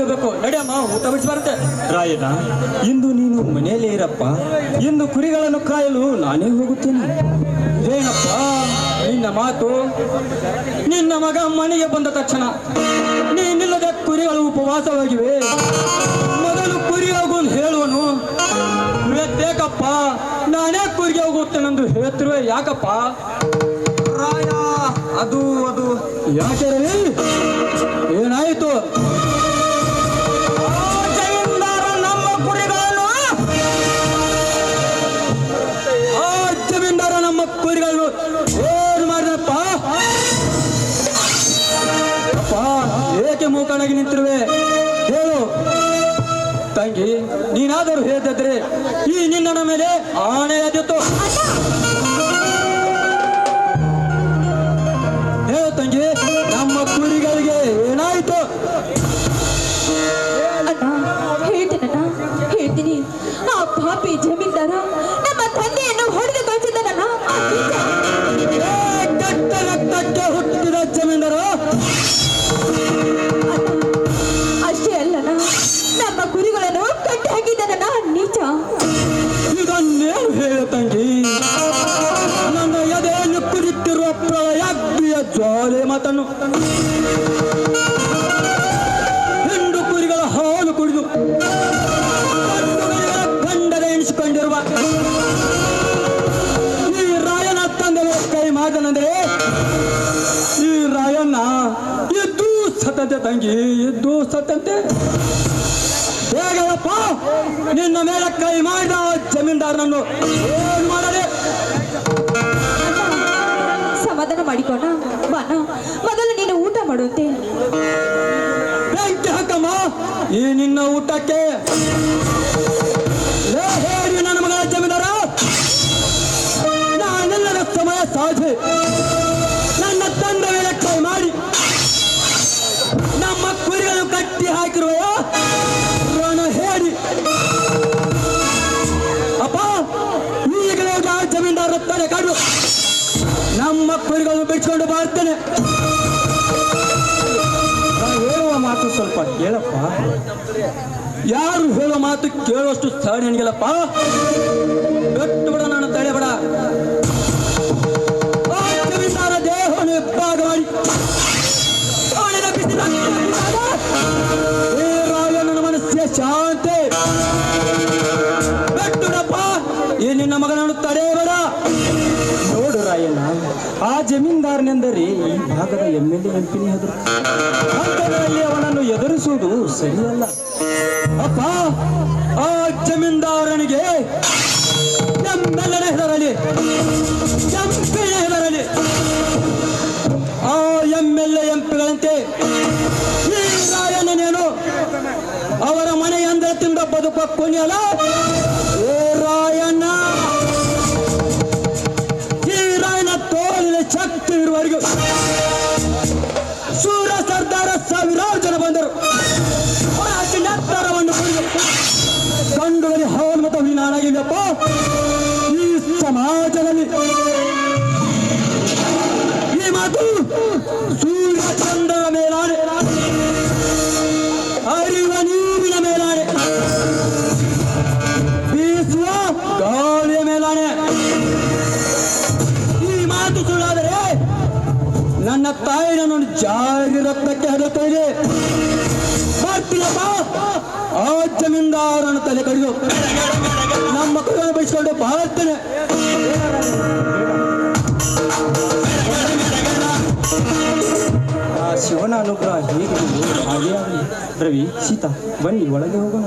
ಹೋಗಬೇಕು. ನಡೆಯಮ್ಮ ಊಟ ಬರುತ್ತೆ. ರಾಯಣ್ಣ, ಇಂದು ನೀನು ಮನೆಯಲ್ಲೇ ಇರಪ್ಪ. ಇಂದು ಕುರಿಗಳನ್ನು ಕಾಯಲು ನಾನೇ ಹೋಗುತ್ತೇನೆ. ಏನಪ್ಪ? ನಿನ್ನ ಮಾತು ನಿನ್ನ ಮಗ ಮನೆಗೆ ಬಂದ ತಕ್ಷಣ ನೀನಿಲ್ಲದ ಕುರಿಗಳು ಉಪವಾಸವಾಗಿವೆ. ಮೊದಲು ಕುರಿ ಹೋಗು ಹೇಳುವನು. ಬೇಕಪ್ಪ ನಾನೇ ಕುರಿಗೆ ಹೋಗುತ್ತೇನೆಂದು ಹೇಳ್ತಿರುವೆ. ಯಾಕಪ್ಪ? ರಾಯ ಅದು ಅದು. ಯಾಕೆ ಏಕೆ ಮೂಕನಾಗಿ ನಿಂತಿರುವೆ. ಹೇಳು. ತಂಗಿ ನೀನಾದರೂ ಹೇಳಿದ್ರೆ ಈ ನಿನ್ನ ಮೇಲೆ ಆಣೆಯಾದಿತ್ತು ಮಾತನ್ನು ಹೆಂಡು ಕುರಿಗಳ ಹಾಲು ಕುಡಿದು ಗಂಡದ ಎಣಿಸಿಕೊಂಡಿರುವ ಈ ರಾಯನ ತಂದೆ ಕೈ ಮಾತನಂದರೆ ಈ ರಾಯಣ್ಣ ಎದ್ದು ಸತಂತೆ ತಂಗಿ, ಎದ್ದು ಸತಂತೆ. ಹೇಗಪ್ಪ ನಿನ್ನ ಮೇಲೆ ಕೈ ಮಾಡಿದ ಜಮೀನ್ದಾರನನ್ನು ಏನು ಮಾಡದೆ? ಸಮಾಧಾನ ಮಾಡಿಕೋಣ ಬಾನ. ಮೊದಲು ನೀನು ಊಟ ಮಾಡುವಂತೆ. ಬೆಂಕಿ ಹಾಕಮ್ಮ ಈ ನಿನ್ನ ಊಟಕ್ಕೆ. ನನ್ನ ಮಗಳ ಜಮೀನಾರ ನಾನೆಲ್ಲರ ಸಮಯ ಸಾಧೆ. ನನ್ನ ಮೇಲೆ ಕೈ ಮಾಡಿ. ನಮ್ಮ ಕುರಿಗಳು ಕಟ್ಟಿ ಹಾಕಿರುವ ರಣ ಹೇಳಿ. ಅಪ್ಪ, ಈಗಲೇ ಜಮೀನ್ದಾರ ತಲೆ ಕಾಡು. ನಮ್ಮ ಕುರಿಗಳನ್ನು ಬಿಡಿಸ್ಕೊಂಡು ಬರ್ತೇನೆ. ಹೇಳುವ ಮಾತು ಸ್ವಲ್ಪ ಕೇಳಪ್ಪ. ಯಾರು ಹೇಳೋ ಮಾತು ಕೇಳುವಷ್ಟು ಸ್ಥಳ ನಿನಗಿಲ್ಲಪ್ಪ ಆ ಜಮೀನ್ದಾರನೆಂದರೆ ಈ ಭಾಗದ ಎಂ ಎಲ್ ಎ ಹೆದರು ಅಂಥದ್ರಲ್ಲಿ ಅವನನ್ನು ಎದುರಿಸುವುದು ಸರಿಯಲ್ಲ. ಅಪ್ಪ, ಆ ಜಮೀನ್ದಾರನಿಗೆ ನಮ್ಮೆಲ್ಲನ ಹೆದರಲಿ. ಎಂಪಿನ ಹೆದರಲಿ. ಆ ಎಂ ಎಲ್ ಈ ರಾಯಣ್ಣನೇನು ಅವರ ಮನೆಯಂದ ತಿಂದ ಬದುಕ ಕೊನೆಯಲ್ಲ? ಇರುವವರೆಗೂ ಸೂರ ಸರ್ದಾರ ಸಾವಿರಾರು ಜನ ಬಂದರು. ಕುಡಿದು ಗಂಡುಗಲಿ ಹವನ್ ಮತ್ತು ನಾನಾಗಿಲ್ಲಪ್ಪ ಈ ಸಮಾಜದಲ್ಲಿ ಈ ಮಾತು ನನ್ನ ತಾಯಿ ನನ್ನನ್ನು ಜಾರಿ ರಕ್ತಕ್ಕೆ ಹರಿಯುತ್ತಾ ಇದೆ ಆ ಜಮೀನ್ದಾರನ ತಲೆ ಕಡಿದು ನಮ್ಮ ಮಕ್ಕಳನ್ನು ಬಯಸ್ಕೊಂಡು ಬಾಳ್ತೇನೆ. ಆ ಶಿವನ ಅನುಗ್ರಹ ಹೇಗೆ ಹಾಗೆ ಆಗಲಿ. ರವಿ, ಸೀತಾ, ಬನ್ನಿ, ಒಳಗೆ ಹೋಗೋಣ.